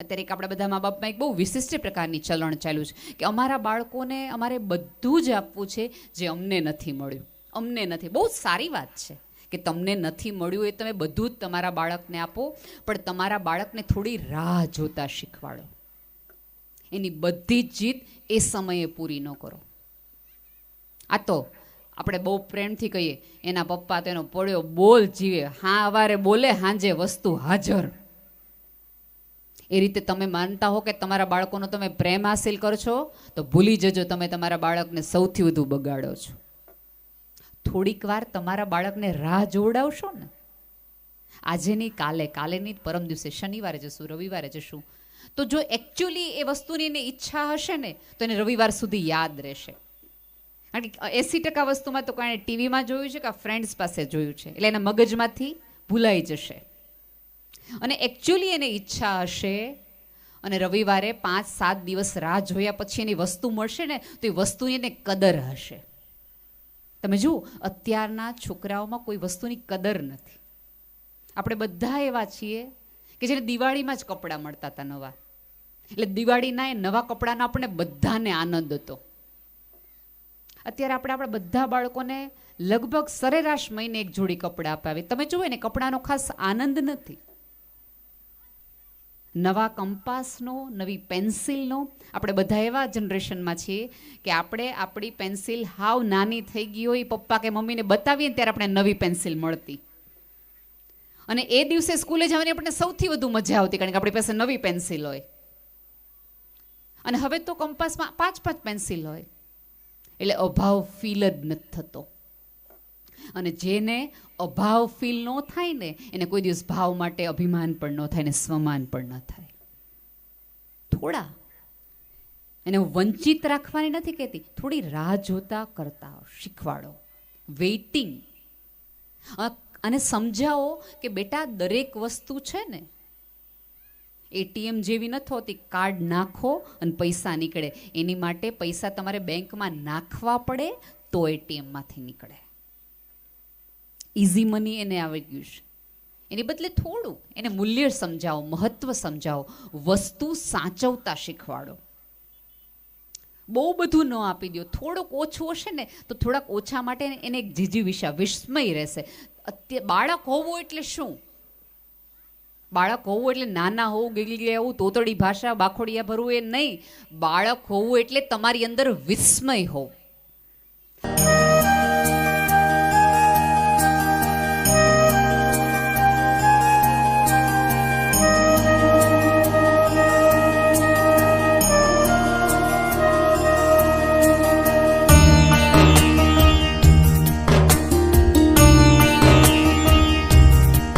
અત્યારે એક આપણા બધા મા બાપમાં એક બહુ વિશિષ્ટ પ્રકારની ચલણ ચાલ્યું છે કે અમારા બાળકોને અમારે બધું જ આપવું છે જે અમને નથી મળ્યું. અમને નથી. બહુ સારી વાત છે કે તમને નથી મળ્યું એ તમે બધું જ તમારા બાળકને આપો, પણ તમારા બાળકને થોડી રાહ જોતા શીખવાડો. એની બધી જ જીત એ સમયે પૂરી ન કરો. આ તો આપણે બહુ પ્રેમથી કહીએ, એના પપ્પા તેનો પડ્યો બોલ જીવે, હા અવારે બોલે, હાંજે વસ્તુ હાજર. એ રીતે તમે માનતા હો કે તમારા બાળકોનો તમે પ્રેમ હાસિલ કરશો તો ભૂલી જજો તમે તમારા બાળકને સૌથી વધુ બગાડો છો. થોડીક વાર તમારા બાળકને રાહ જોવડાવશો ને. આજે નહીં, કાલે. કાલે નહીં, પરમ દિવસે શનિવારે જશું, રવિવારે જશું. તો જો એકચ્યુઅલી એ વસ્તુની એને ઈચ્છા હશે ને, તો એને રવિવાર સુધી યાદ રહેશે. કારણ કે એસી ટકા વસ્તુમાં તો કાંઈ ટીવીમાં જોયું છે કે ફ્રેન્ડ્સ પાસે જોયું છે? એટલે એના મગજમાંથી ભૂલાઈ જશે. અને એકચ્યુઅલી એને ઈચ્છા હશે. અને રવિવારે પાંચ, સાત દિવસ રાહ જોયા પછી એની વસ્તુ મળશે ને, તો એ વસ્તુની એને કદર હશે. તમે જુઓ, અત્યારના છોકરાઓમાં કોઈ વસ્તુની કદર નથી. આપણે બધા એવા છીએ કે જેને દિવાળીમાં જ કપડાં મળતા હતા નવા. એટલે દિવાળીના એ નવા કપડાનો આપણને બધાને આનંદ હતો. અત્યારે આપણે આપણા બધા બાળકોને લગભગ સરેરાશ મહિને એક જોડી કપડાં અપાવી. તમે જુઓ ને કપડાનો ખાસ આનંદ નથી. નવા કંપાસનો, નવી પેન્સિલનો. આપણે બધા એવા જનરેશનમાં છીએ કે આપણે આપણી પેન્સિલ હાવ નાની થઈ ગઈ હોય, પપ્પા કે મમ્મીને બતાવીએ ત્યારે આપણે નવી પેન્સિલ મળતી. અને એ દિવસે સ્કૂલે જવાની આપણને સૌથી વધુ મજા આવતી, કારણ કે આપણી પાસે નવી પેન્સિલ હોય. અને હવે તો કંપાસમાં પાંચ પાંચ પેન્સિલ હોય. એટલે અભાવ ફીલ જ નથી થતો. અને જેને અભાવ ફીલ ન થાય ને, એને કોઈ દિવસ ભાવ માટે અભિમાન પણ ન થાય ને સ્વમાન પણ ન થાય. થોડા. એને વંચિત રાખવાની નથી કહેતી. થોડી રાહ જોતા કરતા શીખવાડો. વેઇટિંગ અને સમજાવો કે બેટા દરેક વસ્તુ છે ને એટીએમ જેવી નથી હોતી. કાર્ડ નાખો અને પૈસા નીકળે. એની માટે પૈસા તમારે બેંકમાં નાખવા પડે તો એટીએમમાંથી નીકળે. ઇઝી મની એને આવી ગયું છે. એની બદલે થોડું એને મૂલ્ય સમજાવો, મહત્વ સમજાવો, વસ્તુ સાચવતા શીખવાડો. બહુ બધું ન આપી દો. થોડોક ઓછું હશે ને તો થોડાક ઓછા માટે એને એક જીજીવિષા વિસ્મય રહેશે. અત્યારે બાળક હોવું એટલે શું? બાળક હોવું એટલે નાના હોવું ગીલી હોવું તોતડી ભાષા, બાખોડિયા ભરવું એ નહીં. બાળક હોવું એટલે તમારી અંદર વિસ્મય હોવું.